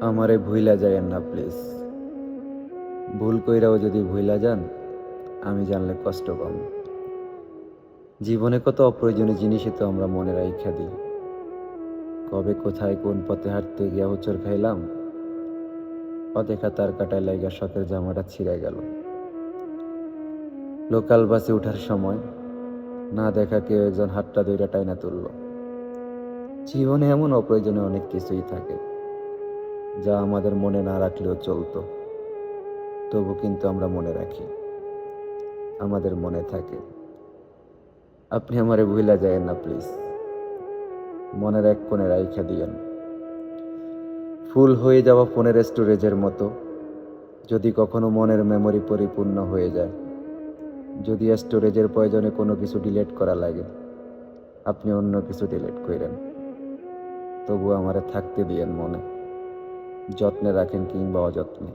আমারে ভুইলা যায়েন না, প্লিজ। ভুল কইরাও যদি ভুইলা যান, আমি জানলে কষ্ট পাব জীবনে কত অপ্রয়োজনীয় জিনিসই তো আমরা মনে রাইখা দিই। কবে কোথায় কোন পথে হাঁটতে গিয়া হোচর খাইলাম, অদেখা তার কাটায় লাইগা শখের জামাটা ছিঁড়ে গেল। লোকাল বাসে ওঠার সময় না দেখা কেউ একজন হাতটা দইটা টাইনা তুলল। জীবনে এমন অপ্রয়োজনীয় অনেক কিছুই থাকে। যা আমাদের মনে না রাখলেও চলতো। তবু কিন্তু আমরা মনে রাখি। আমাদের মনে থাকে। আপনি আমারে ভুলা যায় না, প্লিজ। মনের এক কোণে রাইখা দিয়েন। ফুল হয়ে যাওয়া ফোনের স্টোরেজের মতো, যদি কখনো মনের মেমরি পরিপূর্ণ হয়ে যায়। যদি স্টোরেজের প্রয়োজনে কোনো কিছু ডিলেট করা লাগে, আপনি অন্য কিছু ডিলেট করেন তবু আমারে থাকতে দিয়েন মনে। যত্নে রাখেন কিংবা অযত্নে